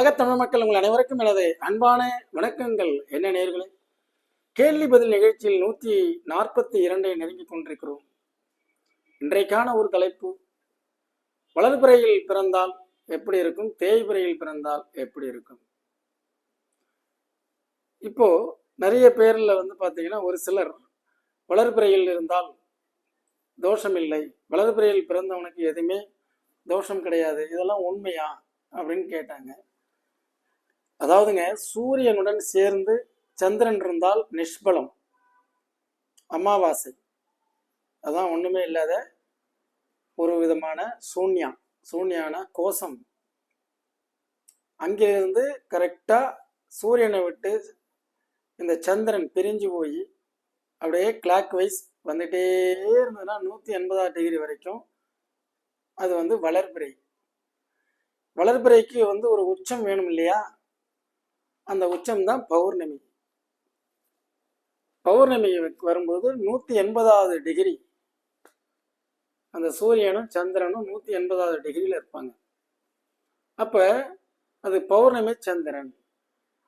உலகத்தமிழ் மக்கள் உங்கள் அனைவருக்கும் எனது அன்பான வணக்கங்கள். என்ன நேர்களே கேள்வி பதில் நிகழ்ச்சியில் நூற்றி நாற்பத்தி இரண்டை நெருங்கிக் கொண்டிருக்கிறோம். இன்றைக்கான ஒரு தலைப்பு வளர்பிறையில் பிறந்தால் எப்படி இருக்கும்? தேய்பிறையில் பிறந்தால் எப்படி இருக்கும்? இப்போ நிறைய பேர்ல வந்து பார்த்தீங்கன்னா ஒரு சிலர் வளர்பிறையில் இருந்தால் தோஷம் இல்லை வளர்பிறையில் பிறந்தவனுக்கு எதுவுமே தோஷம் கிடையாது. இதெல்லாம் உண்மையா? அப்படின்னு கேட்டாங்க. அதாவதுங்க சூரியனுடன் சேர்ந்து சந்திரன் இருந்தால் நிஷ்பலம் அமாவாசை. அதான் ஒண்ணுமே இல்லாத ஒரு விதமான சூன்யா. சூன்யான கோஷம். அங்கிருந்து கரெக்டா சூரியனை விட்டு இந்த சந்திரன் பிரிஞ்சு போய் அப்படியே கிளாக் வைஸ் வந்துட்டே இருந்ததுன்னா நூற்றி எண்பதாறு டிகிரி வரைக்கும் அது வந்து வளர்பிறை. வளர்பிறைக்கு வந்து ஒரு உச்சம் வேணும் இல்லையா? அந்த உச்சம் தான் பௌர்ணமி. பௌர்ணமி வரும்போது நூற்றி எண்பதாவது டிகிரி. அந்த சூரியனும் சந்திரனும் நூற்றி எண்பதாவது டிகிரியில் இருப்பாங்க. அப்போ அது பௌர்ணமி சந்திரன்.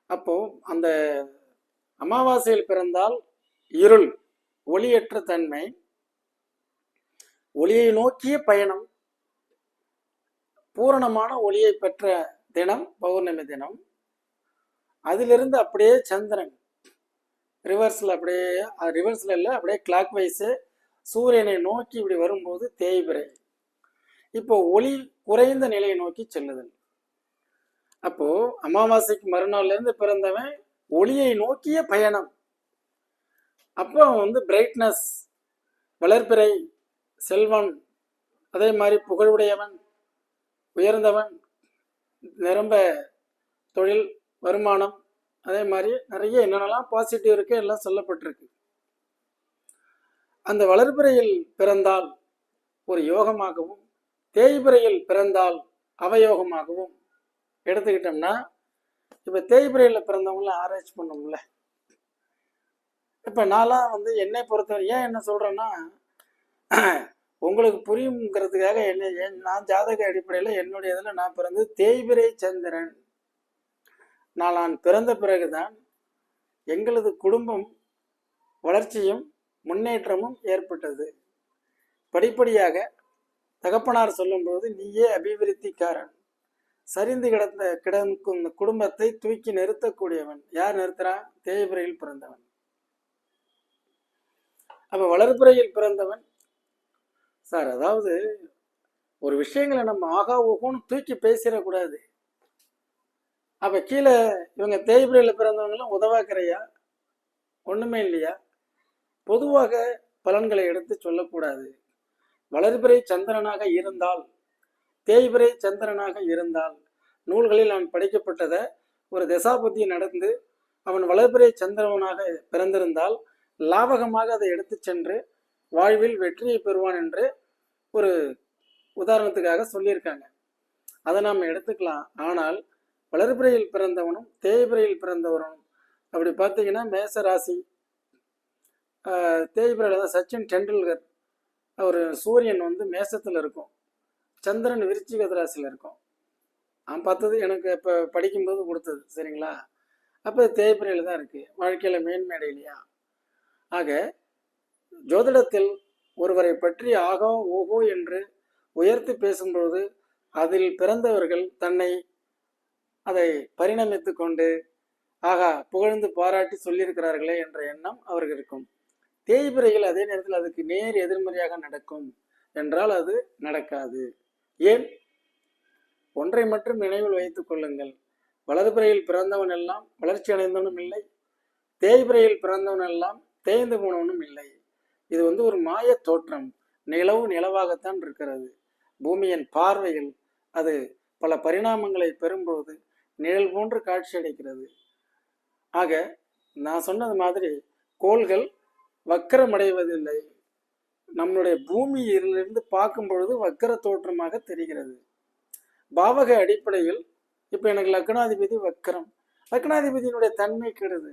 அப்போ அந்த அமாவாசையில் பிறந்தால் இருள் ஒளியற்ற தன்மை ஒளியை நோக்கிய பயணம் பூரணமான ஒளியை பெற்ற தினம் பௌர்ணமி தினம். அதிலிருந்து அப்படியே சந்திரன். ரிவர்ஸில் அப்படியே ரிவர்ஸில் இல்லை அப்படியே கிளாக் வைஸு சூரியனை நோக்கி இப்படி வரும்போது தேய்பிறை இப்போ ஒளி குறைந்த நிலையை நோக்கி செல்லுதல். அப்போ அமாவாசைக்கு மறுநாள்லேருந்து பிறந்தவன் ஒளியை நோக்கிய பயணம். அப்போ அவன் வந்து பிரைட்னஸ் வளர்பிறை செல்வன் அதே மாதிரி புகழுடையவன் உயர்ந்தவன் நிரம்ப தொழில் வருமானம் அதே மாதிரி நிறைய என்னென்னலாம் பாசிட்டிவ் இருக்கு எல்லாம் சொல்லப்பட்டிருக்கு. அந்த வளர்பிறையில் பிறந்தால் ஒரு யோகமாகவும் தேய்பிறையில் பிறந்தால் அவயோகமாகவும் எடுத்துக்கிட்டோம்னா இப்போ தேய்பிறையில் பிறந்தவங்கள ஆராய்ச்சி பண்ணோம்ல. இப்போ நான்லாம் வந்து என்னை பொறுத்தவரை ஏன் என்ன சொல்கிறேன்னா உங்களுக்கு புரியுங்கிறதுக்காக என்ன ஏன் நான் ஜாதக அடிப்படையில் என்னுடைய இதில் நான் பிறந்து தேய்பிரை சந்திரன். நான் நான் பிறந்த பிறகுதான் எங்களது குடும்பம் வளர்ச்சியும் முன்னேற்றமும் ஏற்பட்டது. படிப்படியாக தகப்பனார் சொல்லும்போது நீயே அபிவிருத்திக்காரன். சரிந்து கிடந்த கிடக்கும் குடும்பத்தை தூக்கி நிறுத்தக்கூடியவன். யார் நிறுத்துறான் தேய்பிறையில் பிறந்தவன். அப்ப வளர்பிறையில் பிறந்தவன்? சார் அதாவது ஒரு விஷயங்களை நம்ம ஆகா ஓகோன்னு தூக்கி பேசிடக்கூடாது. அப்ப கீழே இவங்க தேய்பிரையில் பிறந்தவங்களும் உதவாக்கிறையா? ஒண்ணுமே இல்லையா? பொதுவாக பலன்களை எடுத்து சொல்லக்கூடாது. வளர்பிறை சந்திரனாக இருந்தால் தேய்பிரை சந்திரனாக இருந்தால் நூல்களில் நான் படிக்கப்பட்டதை ஒரு தசாபுத்தி நடந்து அவன் வளர்பிறை சந்திரவனாக பிறந்திருந்தால் லாபகமாக அதை எடுத்து சென்று வாழ்வில் வெற்றியை பெறுவான் என்று ஒரு உதாரணத்துக்காக சொல்லியிருக்காங்க. அதை நாம் எடுத்துக்கலாம். ஆனால் வளர்பிறையில் பிறந்தவனும் தேய்பிறையில் பிறந்தவனும். அப்படி பார்த்தீங்கன்னா மேச ராசி தேய்பிறையில் தான் சச்சின் டெண்டுல்கர். அவர் சூரியன் வந்து மேசத்தில் இருக்கும். சந்திரன் விருச்சிக ராசியில் இருக்கும். நான் பார்த்தது எனக்கு இப்போ படிக்கும்போது கொடுத்தது சரிங்களா? அப்போ தேய்பிறையில் தான் இருக்குது வாழ்க்கையில் மேன்மேடை இல்லையா? ஆக ஜோதிடத்தில் ஒருவரை பற்றி ஆகோ ஓகோ என்று உயர்த்தி பேசும்பொழுது அதில் பிறந்தவர்கள் தன்னை அதை பரிணமித்து கொண்டு ஆகா புகழ்ந்து பாராட்டி சொல்லியிருக்கிறார்களே என்ற எண்ணம் அவருக்கு இருக்கும். தேய்பிறையில் அதே நேரத்தில் அதுக்கு நேர் எதிர்மறையாக நடக்கும் என்றால் அது நடக்காது. ஏன்? ஒன்றை மட்டும் நினைவில் வைத்துக் கொள்ளுங்கள். வலதுபிறையில் பிறந்தவன் எல்லாம் வளர்ச்சி அடைந்தவனும் இல்லை. தேய்பிறையில் பிறந்தவன் எல்லாம் தேய்ந்து போனவனும் இல்லை. இது வந்து ஒரு மாய தோற்றம். நிலவு நிலவாகத்தான் இருக்கிறது. பூமியின் பார்வையில் அது பல பரிணாமங்களை பெறும்போது நிழல் போன்று காட்சி அளிக்கிறது. ஆக நான் சொன்னது மாதிரி கோள்கள் வக்கரமடைவதில்லை. நம்மளுடைய பூமியிலிருந்து பார்க்கும் பொழுது வக்கர தோற்றமாக தெரிகிறது. பாவக அடிப்படையில் இப்போ எனக்கு லக்னாதிபதி வக்கரம். லக்னாதிபதியினுடைய தன்மை கெடுது.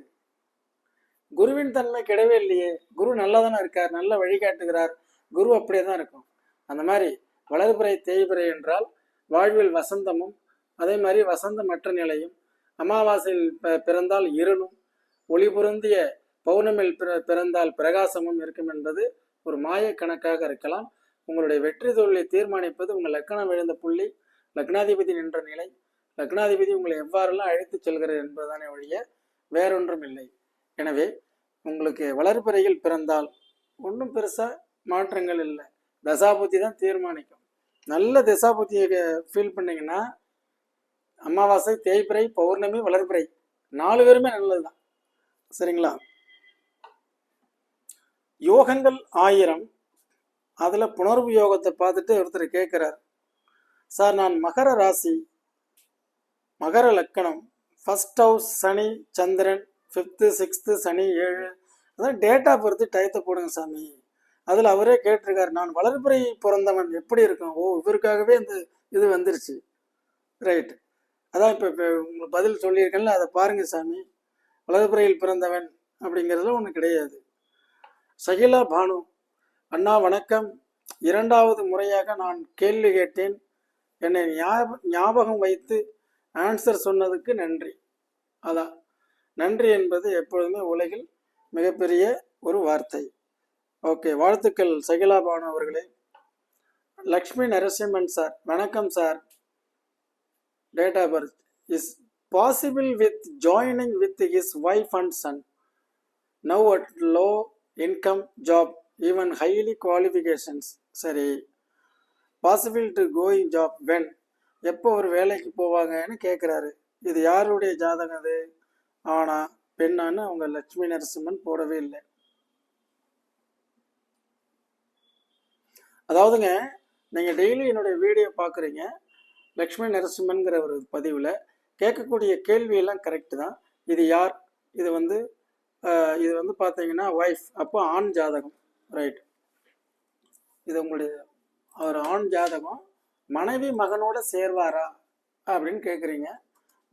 குருவின் தன்மை கிடவே இல்லையே. குரு நல்லா தானே இருக்கார் நல்ல வழிகாட்டுகிறார் குரு அப்படியே தான் இருக்கும். அந்த மாதிரி வளர்பிறை தேய்பிறை என்றால் வாழ்வில் வசந்தமும் அதே மாதிரி வசந்த மற்ற நிலையும். அமாவாசையில் ப- பிறந்தால் இருளும் ஒளி பொருந்திய பௌர்ணமியில் பிற பிறந்தால் பிரகாசமும் இருக்கும் என்பது ஒரு மாய கணக்காக இருக்கலாம். உங்களுடைய வெற்றி தொழிலை தீர்மானிப்பது உங்கள் லக்கணம் விழுந்த புள்ளி லக்னாதிபதி நின்ற நிலை. லக்னாதிபதி உங்களை எவ்வாறெல்லாம் அழைத்துச் செல்கிறது என்பதுதானே ஒழிய வேறொன்றும் இல்லை. எனவே உங்களுக்கு வளர்பிறையில் பிறந்தால் ஒன்றும் பெருசாக மாற்றங்கள் இல்லை. தசாபுத்தி தான் தீர்மானிக்கும். நல்ல தசாபுத்தியை ஃபீல் பண்ணிங்கன்னா அமாவாசை தேய்பிறை பௌர்ணமி வளர்பிறை. நாலு பேருமே நல்லதுதான். சரிங்களா? யோகங்கள் ஆயிரம். அதில் புணர்வு யோகத்தை பார்த்துட்டு ஒருத்தர் கேட்குறார் சார் நான் மகர ராசி மகர லக்கணம். ஃபஸ்ட் ஹவுஸ் சனி சந்திரன் ஃபிஃப்த்து சிக்ஸ்த்து சனி ஏழு. அதான் டேட்டா பொறுத்து டயத்தை போடுங்க சாமி. அதில் அவரே கேட்டிருக்காரு நான் வளர்பிறை பிறந்தவன் எப்படி இருக்கும் ஓ இவருக்காகவே இந்த இது வந்துருச்சு. ரைட் அதான் இப்போ இப்போ உங்களுக்கு பதில் சொல்லியிருக்கேன்ல அதை பாருங்க சாமி. வலதுபுறையில் பிறந்தவன் அப்படிங்கிறதுல ஒன்று கிடையாது. சகிலா பானு அண்ணா வணக்கம். இரண்டாவது முறையாக நான் கேள்வி கேட்டேன். என்னை ஞாப- ஞாபகம் வைத்து ஆன்சர் சொன்னதுக்கு நன்றி. அதான் நன்றி என்பது எப்பொழுதுமே உலகில் மிகப்பெரிய ஒரு வார்த்தை. ஓகே வாழ்த்துக்கள் சகிலா பானு அவர்களே. லக்ஷ்மி நரசிம்மன் சார் வணக்கம் sir. Date of birth is possible with joining with his wife and son now at low income job even highly qualifications சரி possible to going job when எப்போ ஒரு வேலைக்கு போவாங்கன்னு கேட்குறாரு இது யாருடைய ஜாதகம் அது? ஆனால் பெண்ணான்னு அவங்க லட்சுமி நரசிம்மன் போடவே இல்லை. அதாவதுங்க நீங்கள் டெய்லி என்னுடைய வீடியோ பார்க்குறீங்க. லக்ஷ்மி நரசிம்மன்கிற ஒரு பதிவில் கேட்கக்கூடிய கேள்வியெல்லாம் கரெக்டு தான். இது யார்? இது வந்து இது வந்து பார்த்தீங்கன்னா ஒய்ஃப் அப்போ ஆண் ஜாதகம். ரைட் இது உங்களுடைய அவர் ஆண் ஜாதகம் மனைவி மகனோட சேர்வாரா அப்படின்னு கேட்குறீங்க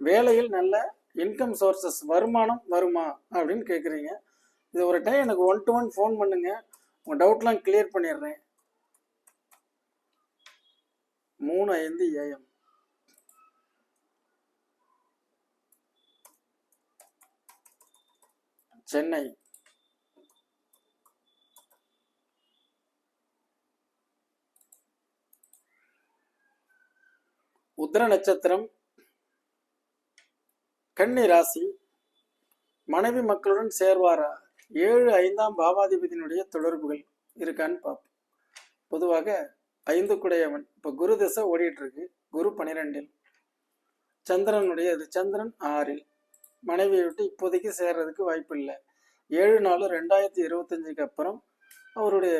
வேலையில் நல்ல இன்கம் சோர்சஸ் வருமானம் வருமா அப்படின்னு கேட்குறீங்க இது ஒரு டைம் எனக்கு ஒன் டு ஒன் ஃபோன் பண்ணுங்க. உங்கள் டவுட்லாம் கிளியர் பண்ணிடுறேன். மூணு ஐந்து ஏஎம் சென்னை. உத்திர நட்சத்திரம் கன்னி ராசி மனைவி மக்களுடன் சேர்வாரா? ஏழு ஐந்தாம் பாவாதிபதியினுடைய தொடர்புகள் இருக்கான்னு பார்ப்போம். பொதுவாக ஐந்து குடையவன். இப்போ குரு திசை ஓடிட்டு இருக்கு. குரு பனிரெண்டில். சந்திரனுடைய இது சந்திரன் ஆறில். மனைவியை விட்டு இப்போதைக்கு சேர்றதுக்கு வாய்ப்பு இல்லை ஏழு நாலு ரெண்டாயிரத்தி இருபத்தஞ்சுக்கு அப்புறம் அவருடைய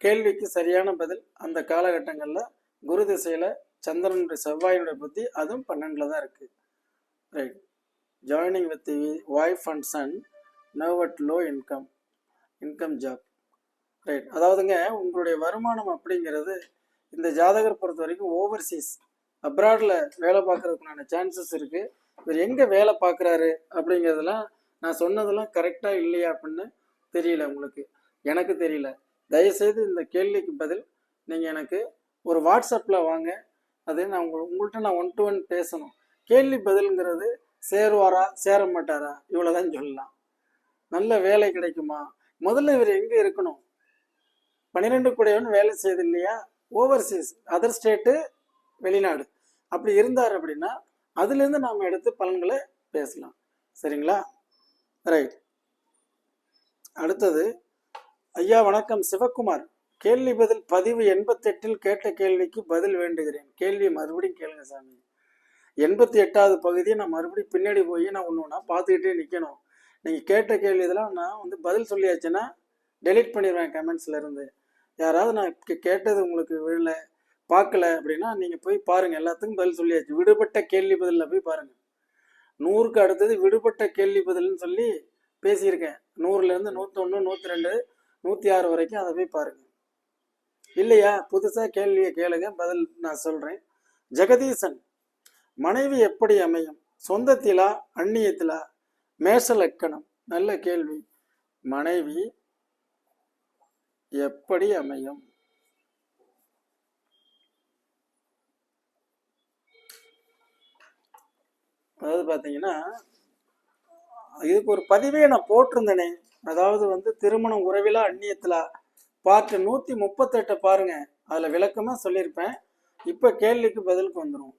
கேள்விக்கு சரியான பதில் அந்த காலகட்டங்களில் குரு திசையில் சந்திரனுடைய செவ்வாயினுடைய புத்தி அதுவும் பன்னெண்டில் தான் இருக்குது right joining with wife and son now at low income income job right அதாவதுங்க உங்களுடைய வருமானம் அப்படிங்கிறது இந்த ஜாதகர் பொறுத்த வரைக்கும் ஓவர்சீஸ் அப்ராடில் வேலை பார்க்குறதுக்குண்டான சான்சஸ் இருக்குது இவர் எங்கே வேலை பார்க்குறாரு அப்படிங்கிறதெல்லாம் நான் சொன்னதெல்லாம் கரெக்டாக இல்லையா அப்படின்னு தெரியல உங்களுக்கு. எனக்கு தெரியல. தயவுசெய்து இந்த கேள்விக்கு பதில் நீங்கள் எனக்கு ஒரு வாட்ஸ்அப்பில் வாங்க. அது நான் உங்க உங்கள்கிட்ட நான் ஒன் டு ஒன் பேசணும். கேள்வி பதில்ங்கிறது சேருவாரா சேர மாட்டாரா இவ்வளோதான் சொல்லலாம். நல்ல வேலை கிடைக்குமா? முதல்ல இவர் எங்கே இருக்கணும்? பன்னிரெண்டு கூடையவன் வேலை செய்யுது இல்லையா? ஓவர்சீஸ் அதர் ஸ்டேட்டு வெளிநாடு. அப்படி இருந்தார் அப்படின்னா அதுலேருந்து நாம் எடுத்து பலன்களை பேசலாம். சரிங்களா? ரைட் அடுத்தது ஐயா வணக்கம் சிவக்குமார். கேள்வி பதில் பதிவு எண்பத்தெட்டில் கேட்ட கேள்விக்கு பதில் வேண்டுகிறேன். கேள்வி மறுபடியும் கேளுங்க சாமி. எண்பத்தி எட்டாவது பகுதியை நான் மறுபடியும் பின்னாடி போய் நான் ஒன்று ஒன்றா பார்த்துக்கிட்டே நிற்கணும் நீங்கள் கேட்ட கேள்வி இதெல்லாம் நான் வந்து பதில் சொல்லியாச்சுன்னா டெலீட் பண்ணிடுவேன் கமெண்ட்ஸ்லேருந்து யாராவது நான் கே- கேட்டது உங்களுக்கு விழலை பார்க்கல அப்படின்னா நீங்கள் போய் பாருங்கள் எல்லாத்துக்கும் பதில் சொல்லியாச்சு. விடுபட்ட கேள்வி பதிலில் போய் பாருங்கள் நூறுக்கு அடுத்தது விடுபட்ட கேள்வி பதில்னு சொல்லி பேசியிருக்கேன். நூறுலேருந்து நூற்றொன்று நூற்றி ரெண்டு நூற்றி ஆறு வரைக்கும் அதை போய் பாருங்கள் இல்லையா? புதுசாக கேள்வியை கேளுங்க. பதில் நான் சொல்கிறேன் ஜெகதீசன் மனைவி எப்படி அமையும்? சொந்தத்திலா அந்நியத்திலா? மேஷ லக்கணம். நல்ல கேள்வி. மனைவி எப்படி அமையும்? அதாவது பார்த்தீங்கன்னா இதுக்கு ஒரு பதிவே நான் போட்டிருந்தேனே. அதாவது வந்து திருமணம் உறவிலா அந்நியத்தில்? பாட்டு நூற்றி முப்பத்தெட்டை பாருங்கள் அதில் விளக்கமாக சொல்லியிருப்பேன். இப்போ கேள்விக்கு பதிலுக்கு வந்துடும்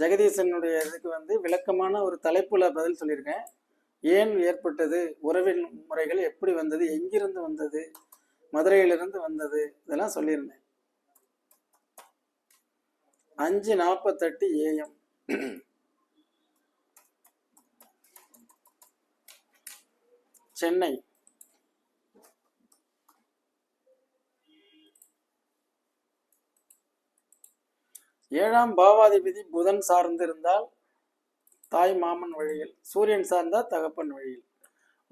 ஜெகதீசனுடைய இதுக்கு வந்து விளக்கமான ஒரு தலைப்பில் பதில் சொல்லியிருக்கேன். ஏன் ஏற்பட்டது? உறவின் முறைகள் எப்படி வந்தது? எங்கிருந்து வந்தது? மதுரையிலிருந்து வந்தது? இதெல்லாம் சொல்லியிருந்தேன். அஞ்சு நாற்பத்தெட்டு ஏஎம் சென்னை. ஏழாம் பாவாதிபதி புதன் சார்ந்து இருந்தால் தாய் மாமன் வழியில் சூரியன் சார்ந்தால் தகப்பன் வழியில்.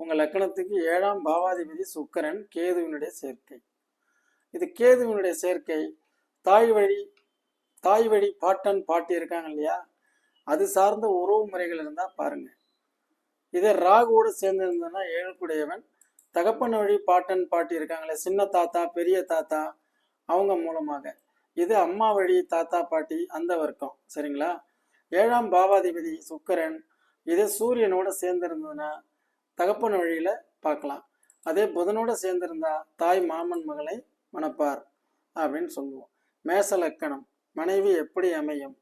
உங்கள் லக்கணத்துக்கு ஏழாம் பாவாதிபதி சுக்கரன் கேதுவினுடைய சேர்க்கை. இது கேதுவினுடைய சேர்க்கை. தாய் வழி தாய் வழி பாட்டன் பாட்டி இருக்காங்க இல்லையா? அது சார்ந்த உறவு முறைகள் இருந்தால் பாருங்கள் இதே ராகுவோடு சேர்ந்து இருந்ததுன்னா ஏழுக்குடையவன். தகப்பன் வழி பாட்டன் பாட்டி இருக்காங்களே சின்ன தாத்தா பெரிய தாத்தா அவங்க மூலமாக. இது அம்மா வழி தாத்தா பாட்டி அந்த வர்க்கம். சரிங்களா? ஏழாம் பாவாதிபதி சுக்கரன் இது சூரியனோட சேர்ந்திருந்ததுன்னா தகப்பன் வழியில பார்க்கலாம். அதே புதனோட சேர்ந்திருந்தா தாய் மாமன் மகளை மணப்பார் அப்படின்னு சொல்லுவோம். மேச லக்கணம் மனைவி எப்படி அமையும்?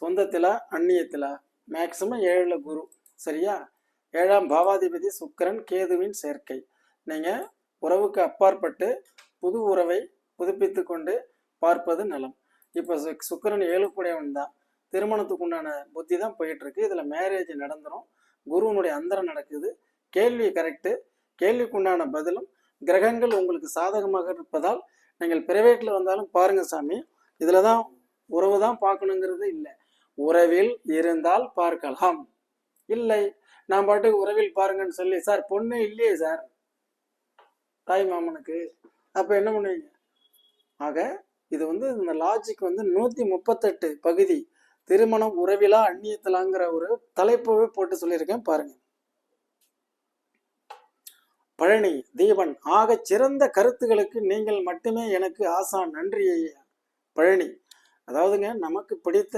சொந்தத்தில் அந்நியத்தில்? மேக்சிமம் ஏழுல குரு. சரியா? ஏழாம் பாவாதிபதி சுக்கிரன் கேதுவின் சேர்க்கை. நீங்கள் உறவுக்கு அப்பாற்பட்டு புது உறவை புதுப்பித்து கொண்டு பார்ப்பது நலம். இப்போ சு- சுக்கிரன் ஏழுக்குடையவன் தான். திருமணத்துக்கு உண்டான புத்தி தான் போயிட்டுருக்கு. இதில் மேரேஜ் நடந்துரும். குருவனுடைய அந்தரம் நடக்குது. கேள்வி கரெக்டு கேள்விக்குண்டான பதிலும் கிரகங்கள் உங்களுக்கு சாதகமாக இருப்பதால் நீங்கள் பிரைவேட்டில் வந்தாலும் பாருங்க சாமி இதில் தான் உறவு தான் பார்க்கணுங்கிறது இல்லை. உறவில் இருந்தால் பார்க்கலாம். இல்லை நான் பாட்டுக்கு உறவில் பாருங்கன்னு சொல்லி. சார் பொண்ணு இல்லையே சார். தாய் மாமனுக்கு. அப்போ என்ன பண்ணுவீங்க? ஆக இது வந்து இந்த லாஜிக் வந்து நூற்றி முப்பத்தெட்டு பகுதி. திருமணம் உறவிலா அந்நியத்திலாங்கிற ஒரு தலைப்பவே போட்டு சொல்லியிருக்கேன் பாருங்க. பழனி தீபன் ஆக சிறந்த கருத்துகளுக்கு நீங்கள் மட்டுமே எனக்கு ஆசான். நன்றி ஐயா. பழனி அதாவதுங்க நமக்கு பிடித்த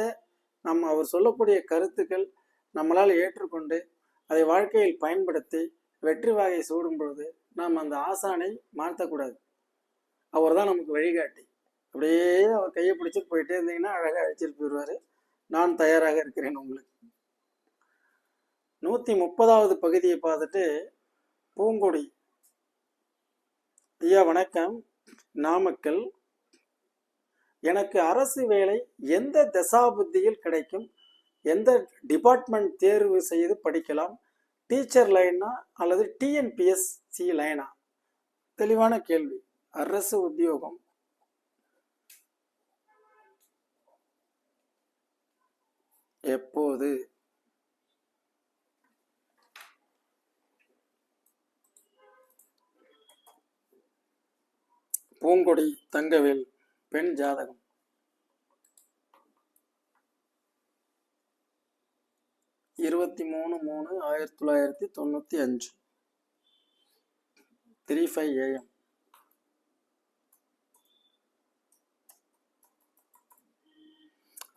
நம்ம அவர் சொல்லக்கூடிய கருத்துக்கள் நம்மளால் ஏற்றுக்கொண்டு அதை வாழ்க்கையில் பயன்படுத்தி வெற்றி வாகை சூடும் பொழுது நாம் அந்த ஆசானை மாற்றக்கூடாது. அவர் தான் நமக்கு வழிகாட்டி. அப்படியே அவர் கையை பிடிச்சிட்டு போயிட்டே இருந்தீங்கன்னா அழகாக அழைச்சிட்டு போயிடுவார். நான் தயாராக இருக்கிறேன் உங்களுக்கு. நூற்றி முப்பதாவது பகுதியை பார்த்துட்டு பூங்கொடி. ஐயா வணக்கம். நாமக்கல். எனக்கு அரசு வேலை எந்த தசாபுத்தியில் கிடைக்கும்? எந்த டிபார்ட்மெண்ட் தேர்வு செய்து படிக்கலாம்? டீச்சர் லைனா அல்லது டிஎன்பிஎஸ்சி லைனா தெளிவான கேள்வி. அரசு உத்தியோகம். எப்போது? பூங்கொடி தங்கவேல் பெண் ஜாதகம். இருபத்தி மூணு மூணு ஆயிரத்தி தொள்ளாயிரத்தி தொண்ணூற்றி அஞ்சு. த்ரீ ஃபைவ் ஏஎம்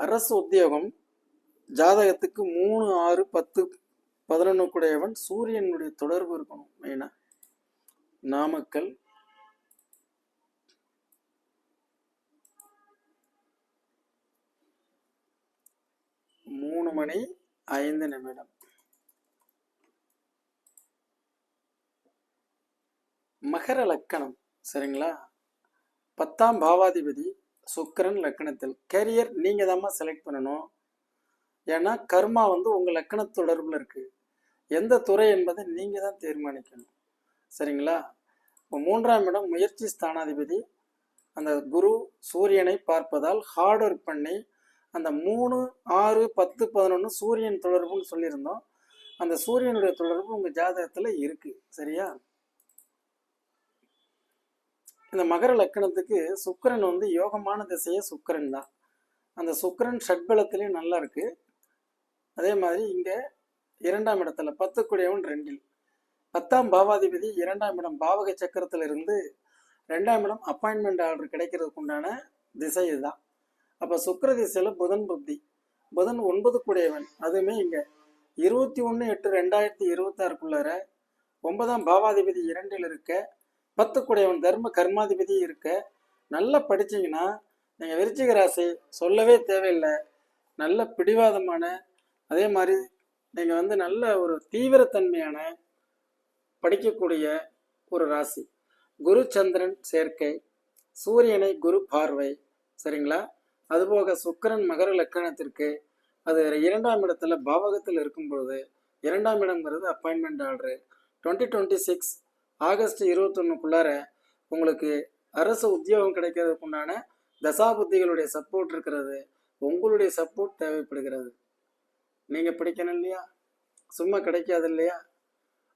அரசு உத்தியோகம் ஜாதகத்துக்கு மூணு ஆறு பத்து பதினொன்று கூடையவன் சூரியனுடைய தொடர்பு இருக்கணும் மெயினாக நாமக்கல். மூணு மணி ஐந்து நிமிடம் மகர லக்கணம் சரிங்களா? பத்தாம் பாவாதிபதி சுக்கிரன் லக்கணத்தில். கேரியர் நீங்கள் தாம்மா செலக்ட் பண்ணணும். ஏன்னா கர்மா வந்து உங்கள் லக்கண தொடர்பில் இருக்குது எந்த துறை என்பதை நீங்கள் தான் தீர்மானிக்கணும். சரிங்களா? இப்போ மூன்றாம் இடம் முயற்சி ஸ்தானாதிபதி. அந்த குரு சூரியனை பார்ப்பதால் ஹார்ட் ஒர்க் பண்ணி அந்த மூணு ஆறு பத்து பதினொன்று சூரியன் தொடர்புன்னு சொல்லியிருந்தோம். அந்த சூரியனுடைய தொடர்பு உங்கள் ஜாதகத்தில் இருக்குது சரியா? இந்த மகர லக்கணத்துக்கு சுக்கரன் வந்து யோகமான திசையே சுக்கரன் தான். அந்த சுக்கரன் ஷட்பலத்திலையும் நல்லா இருக்குது அதே மாதிரி இங்கே இரண்டாம் இடத்துல பத்து குடையவன் ரெண்டில். பத்தாம் பாவாதிபதி இரண்டாம் இடம் பாவக சக்கரத்தில் இருந்து ரெண்டாம் இடம் அப்பாயின்மெண்ட் ஆர்டர் கிடைக்கிறதுக்கு உண்டான திசை இதுதான். அப்போ சுக்கர திசையில் புதன் புத்தி. புதன் ஒன்பது கூடையவன். அதுவுமே இங்க இருபத்தி ஒன்று எட்டு ரெண்டாயிரத்தி இருபத்தாறுக்குள்ளார ஒன்பதாம் பாவாதிபதி இரண்டில் இருக்க பத்து கூடையவன் தர்ம கர்மாதிபதி இருக்க நல்லா படிச்சீங்கன்னா நீங்கள் விருச்சிக ராசி சொல்லவே தேவையில்லை. நல்ல பிடிவாதமான அதே மாதிரி நீங்கள் வந்து நல்ல ஒரு தீவிரத்தன்மையான படிக்கக்கூடிய ஒரு ராசி. குரு சந்திரன் சேர்க்கை சூரியனை குரு பார்வை. சரிங்களா? அதுபோக சுக்கிரன் மகர லக்கணத்திற்கு அது இரண்டாம் இடத்துல பாவகத்தில் இருக்கும் பொழுது இரண்டாம் இடம்ங்கிறது appointment order twenty twenty six August இருபத்தொன்னுக்குள்ளார உங்களுக்கு அரசு உத்தியோகம் கிடைக்கிறதுக்கு உண்டான தசாபுத்திகளுடைய சப்போர்ட் இருக்கிறது. உங்களுடைய சப்போர்ட் தேவைப்படுகிறது. நீங்கள் படிக்கணும் இல்லையா? சும்மா கிடைக்காது இல்லையா?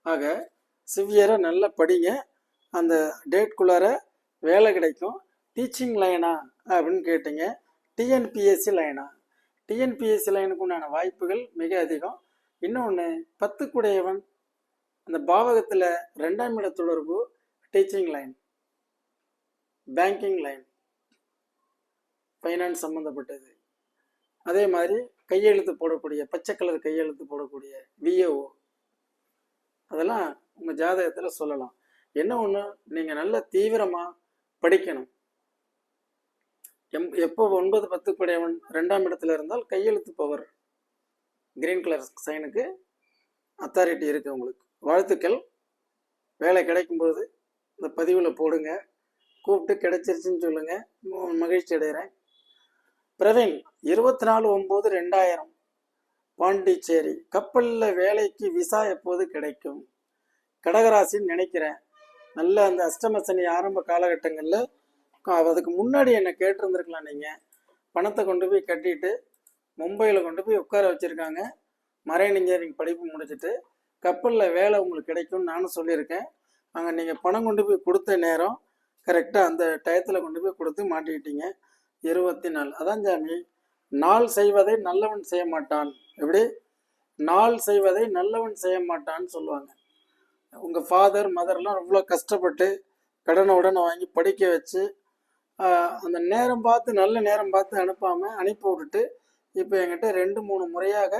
ஆக சிவியராக நல்லா படிங்க. அந்த டேட்குள்ளார வேலை கிடைக்கும். டீச்சிங் லைனா அப்படின்னு கேட்டீங்க. டிஎன்பிஎஸ்சி லைனா டிஎன்பிஎஸ்சி லைனுக்கு உண்டான வாய்ப்புகள் மிக அதிகம். இன்னொன்று பத்துக்குடையவன் அந்த பாவகத்தில் ரெண்டாம் இட தொடர்பு teaching line banking line finance சம்மந்தப்பட்டது அதே மாதிரி கையெழுத்து போடக்கூடிய பச்சை கலர் கையெழுத்து போடக்கூடிய விஏஓ அதெல்லாம் உங்கள் ஜாதகத்தில் சொல்லலாம். என்ன ஒன்று நீங்கள் நல்ல தீவிரமாக படிக்கணும். எம் எப்போ ஒன்பது பத்து குடையவன் ரெண்டாம் இடத்துல இருந்தால் கையெழுத்து பவர் கிரீன் கலர் சைனுக்கு அத்தாரிட்டி இருக்குது உங்களுக்கு. வாழ்த்துக்கள். வேலை கிடைக்கும்போது இந்த பதிவில் போடுங்க. கூப்பிட்டு கிடைச்சிருச்சுன்னு சொல்லுங்கள் மகிழ்ச்சி அடைகிறேன். பிரவீன் இருபத்தி நாலு ஒம்பது ரெண்டாயிரம். பாண்டிச்சேரி கப்பலில் வேலைக்கு விசா எப்போது கிடைக்கும்? கடகராசின்னு நினைக்கிறேன். நல்ல அந்த அஷ்டம சனி ஆரம்ப காலகட்டங்களில் அதுக்கு முன்னாடி என்னை கேட்டிருந்துருக்கலாம் நீங்கள் பணத்தை கொண்டு போய் கட்டிட்டு மும்பையில் கொண்டு போய் உட்கார வச்சுருக்காங்க. மரைன் இன்ஜினியரிங் படிப்பு முடிச்சுட்டு கப்பலில் வேலை உங்களுக்கு கிடைக்கும்னு நானும் சொல்லியிருக்கேன். அங்கே நீங்கள் பணம் கொண்டு போய் கொடுத்த நேரம் கரெக்டாக அந்த டயத்தில் கொண்டு போய் கொடுத்து மாட்டிக்கிட்டீங்க. இருபத்தி நாலு. அதான் சாமி நாள் செய்வதை நல்லவன் செய்ய மாட்டான். எப்படி? நாள் செய்வதை நல்லவன் செய்ய மாட்டான்னு சொல்லுவாங்க. உங்கள் ஃபாதர் மதர்லாம் அவ்வளோ கஷ்டப்பட்டு கடனை உடனே வாங்கி படிக்க வச்சு அந்த நேரம் பார்த்து நல்ல நேரம் பார்த்து அனுப்பாமல் அனுப்பி விட்டுட்டு இப்போ என்கிட்ட ரெண்டு மூணு முறையாக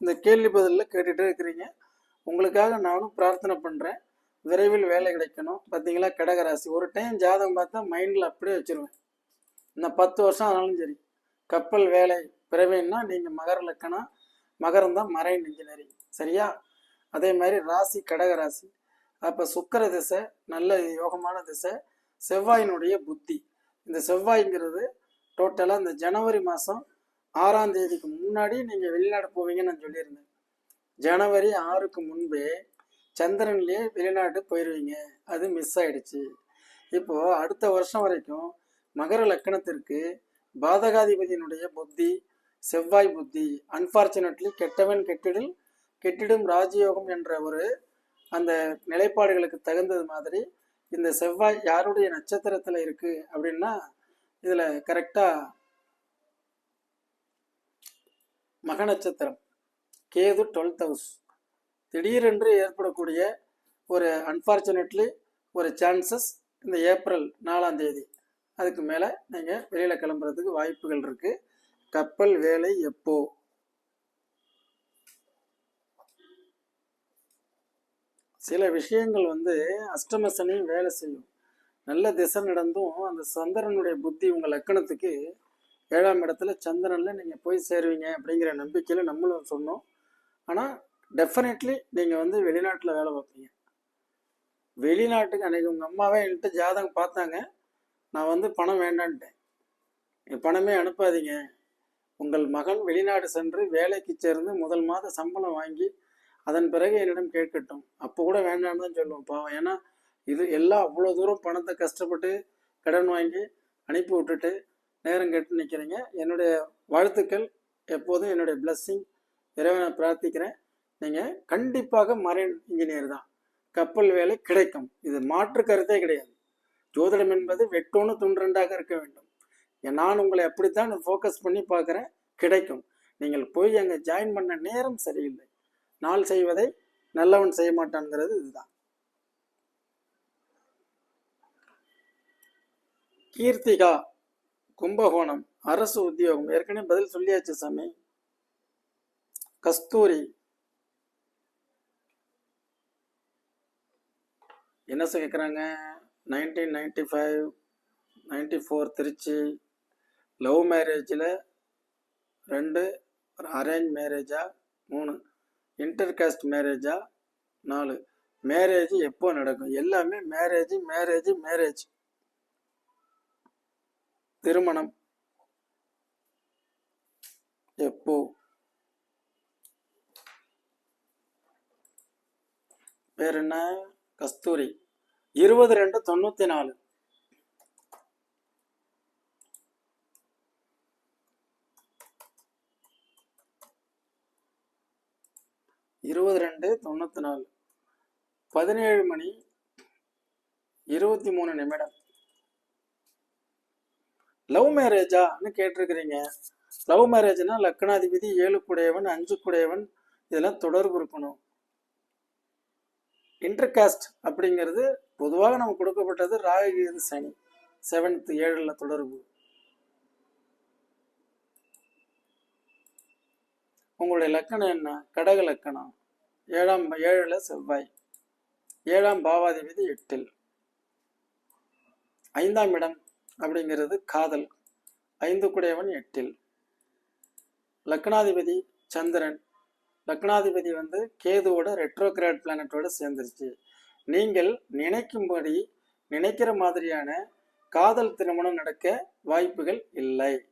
இந்த கேள்வி பதிலில் கேட்டுகிட்டே இருக்கிறீங்க. உங்களுக்காக நானும் பிரார்த்தனை பண்ணுறேன் விரைவில் வேலை கிடைக்கணும். பார்த்தீங்களா கடகராசி. ஒரு டைம் ஜாதகம் பார்த்தா மைண்டில் அப்படியே வச்சிருவேன். இந்த பத்து வருஷம் ஆனாலும் சரி. கப்பல் வேலை பிறவைன்னா நீங்கள் மகர லக்கணம். மகரம் தான் மரைன் இன்ஜினியரிங் சரியா? அதே மாதிரி ராசி கடகராசி. அப்போ சுக்கர திசை நல்ல யோகமான திசை. செவ்வாயினுடைய புத்தி. இந்த செவ்வாய்ங்கிறது டோட்டலாக இந்த ஜனவரி மாதம் ஆறாம் தேதிக்கு முன்னாடி நீங்கள் வெளிநாடு போவீங்கன்னு நான் சொல்லியிருந்தேன். ஜனவரி ஆறுக்கு முன்பே சந்திரன்லேயே வெளிநாட்டு போயிடுவீங்க அது மிஸ் ஆயிடுச்சு. இப்போ அடுத்த வருஷம் வரைக்கும் மகர லக்கணத்திற்கு பாதகாதிபதியினுடைய புத்தி செவ்வாய் புத்தி அன்பார்ச்சுனேட்லி கெட்டவன் கெட்டிடில் கெட்டிடும் ராஜயோகம் என்ற ஒரு அந்த நிலைப்பாடுகளுக்கு தகுந்தது மாதிரி இந்த செவ்வாய் யாருடைய நட்சத்திரத்தில் இருக்கு அப்படின்னா இதில் கரெக்டாக மக நட்சத்திரம் கேது டுவெல்த் ஹவுஸ் திடீரென்று ஏற்படக்கூடிய ஒரு அன்ஃபார்ச்சுனேட்லி ஒரு சான்சஸ் இந்த ஏப்ரல் நாலாம் தேதி. அதுக்கு மேலே நீங்கள் வெளியில் கிளம்புறதுக்கு வாய்ப்புகள் இருக்குது கப்பல் வேலை எப்போது சில விஷயங்கள் வந்து அஷ்டம வேலை செய்யும். நல்ல திசை நடந்தும் அந்த சந்திரனுடைய புத்தி உங்கள் லக்கணத்துக்கு ஏழாம் இடத்துல சந்திரனில் நீங்கள் போய் சேருவீங்க அப்படிங்கிற நம்பிக்கையில் நம்மளும் சொன்னோம். ஆனால் டெஃபினெட்லி நீங்கள் வந்து வெளிநாட்டில் வேலை பார்ப்பீங்க. வெளிநாட்டுக்கு அன்றைக்கி உங்கள் அம்மாவே என்கிட்ட ஜாதகம் பார்த்தாங்க. நான் வந்து பணம் வேண்டான்ட்டேன். பணமே அனுப்பாதீங்க. உங்கள் மகன் வெளிநாடு சென்று வேலைக்கு சேர்ந்து முதல் மாத சம்பளம் வாங்கி அதன் பிறகு என்னிடம் கேட்கட்டும். அப்போ கூட வேண்டாம்னு தான் சொல்லுவோம். பாவம். ஏன்னா இது எல்லாம் அவ்வளோ தூரம் பணத்தை கஷ்டப்பட்டு கடன் வாங்கி அனுப்பி விட்டுட்டு நேரம் கெட்டு நிற்கிறீங்க என்னுடைய வாழ்த்துக்கள். எப்போதும் என்னுடைய பிளஸ்ஸிங் இறைவனை பிரார்த்திக்கிறேன். நீங்கள் கண்டிப்பாக மரைன் இன்ஜினியர் தான். கப்பல் வேலை கிடைக்கும். இது மாற்று கருத்தே கிடையாது. ஜோதிடம் என்பது வெட்டோன்னு துன்றண்டாக இருக்க வேண்டும். நான் உங்களை அப்படித்தான் ஃபோக்கஸ் பண்ணி பார்க்குறேன். கிடைக்கும். நீங்கள் போய் அங்கே ஜாயின் பண்ண நேரம் சரியில்லை. நாள் செய்வதை நல்லவன் செய்ய மாட்டான்ங்கிறது இதுதான். கீர்த்திகா கும்பகோணம் அரசு உத்தியோகம். ஏற்கனவே பதில் சொல்லியாச்சு சாமி. கஸ்தூரி. என்ன சார் கேட்குறாங்க nineteen ninety five ninety four Trichy love மேரேஜில் ரெண்டு அரேஞ்ச் மேரேஜாக மூணு. இன்டர் காஸ்ட் மேரேஜா நாலு. மேரேஜ் எப்போ நடக்கும்? எல்லாமே மேரேஜ் மேரேஜ் மேரேஜ் திருமணம். எப்போ? பேர் என்ன? கஸ்தூரி. இருபது ரெண்டு தொண்ணூத்தி நாலு. இருபது ரெண்டு தொண்ணூற்றி நாலு பதினேழு மணி இருபத்தி மூணு நிமிடம் லவ் மேரேஜான்னு கேட்டிருக்கிறீங்க? லவ் மேரேஜ்னா லக்னாதிபதி ஏழு குடையவன் அஞ்சு குடையவன் இதெல்லாம் தொடர்பு இருக்கணும். இன்டர்காஸ்ட் அப்படிங்கிறது பொதுவாக நமக்கு கொடுக்கப்பட்டது ராகு சனி. செவன்த் ஏழில் தொடர்பு. உங்களுடைய லக்கணம் என்ன? கடக லக்கணம். ஏழாம் ஏழில் செவ்வாய். ஏழாம் பாவாதிபதி எட்டில். ஐந்தாம் இடம் அப்படிங்கிறது காதல். ஐந்து குடையவன் எட்டில். லக்னாதிபதி சந்திரன். லக்னாதிபதி வந்து கேதுவோட ரெட்ரோகிராட் பிளானட்டோட சேர்ந்துருச்சு. நீங்கள் நினைக்கும்படி நினைக்கிற மாதிரியான காதல் திருமணம் நடக்க வாய்ப்புகள் இல்லை.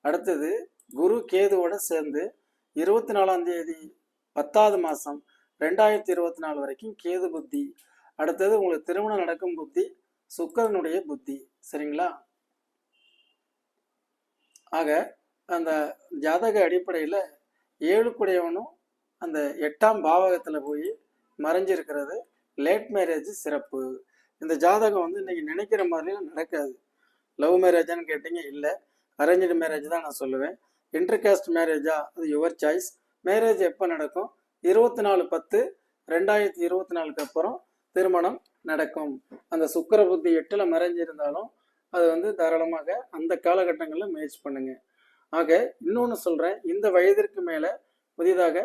அடுத்தது குரு கேதுவோட சேர்ந்து இருபத்தி நாலாம் தேதி பத்தாவது மாதம் ரெண்டாயிரத்தி இருபத்தி நாலு வரைக்கும் கேது புத்தி. அடுத்தது உங்களுக்கு திருமணம் நடக்கும் புத்தி சுக்கரனுடைய புத்தி. சரிங்களா? ஆக அந்த ஜாதக அடிப்படையில் ஏழுக்குடையவனும் அந்த எட்டாம் பாவகத்தில் போய் மறைஞ்சிருக்கிறது. லேட் மேரேஜ் சிறப்பு. இந்த ஜாதகம் வந்து இன்னைக்கு நினைக்கிற மாதிரிலாம் நடக்காது. லவ் மேரேஜான்னு கேட்டீங்க இல்லை. அரேஞ்சு மேரேஜ் தான் நான் சொல்லுவேன். இன்டர்காஸ்ட் மேரேஜா அது யுவர் சாய்ஸ் மேரேஜ் எப்போ நடக்கும்? இருபத்தி நாலு பத்து ரெண்டாயிரத்தி இருபத்தி நாலுக்கு அப்புறம் திருமணம் நடக்கும். அந்த சுக்கர புத்தி எட்டில் மறைஞ்சிருந்தாலும் அது வந்து தாராளமாக அந்த காலகட்டங்களில் முயற்சி பண்ணுங்க. ஆக இன்னொன்று சொல்கிறேன் இந்த வயதிற்கு மேலே புதிதாக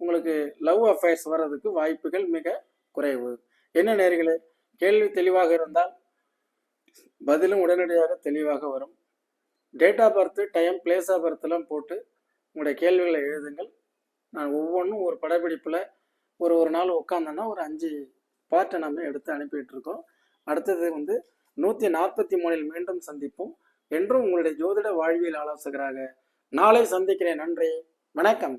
உங்களுக்கு லவ் அஃபேர்ஸ் வர்றதுக்கு வாய்ப்புகள் மிக குறைவு. என்ன நேர்களே? கேள்வி தெளிவாக இருந்தால் பதிலும் உடனடியாக தெளிவாக வரும். Date of birth time place of பர்த்லாம் போட்டு உங்களுடைய கேள்விகளை எழுதுங்கள். நான் ஒவ்வொன்றும் ஒரு படப்பிடிப்பில் ஒரு ஒரு நாள் உட்காந்தோன்னா ஒரு அஞ்சு பார்ட்டை நம்ம எடுத்து அனுப்பிட்டு இருக்கோம். அடுத்தது வந்து நூற்றி நாற்பத்தி மூணில் மீண்டும் சந்திப்போம். என்றும் உங்களுடைய ஜோதிட வாழ்வியல் ஆலோசகராக நாளை சந்திக்கிறேன். நன்றி. வணக்கம்.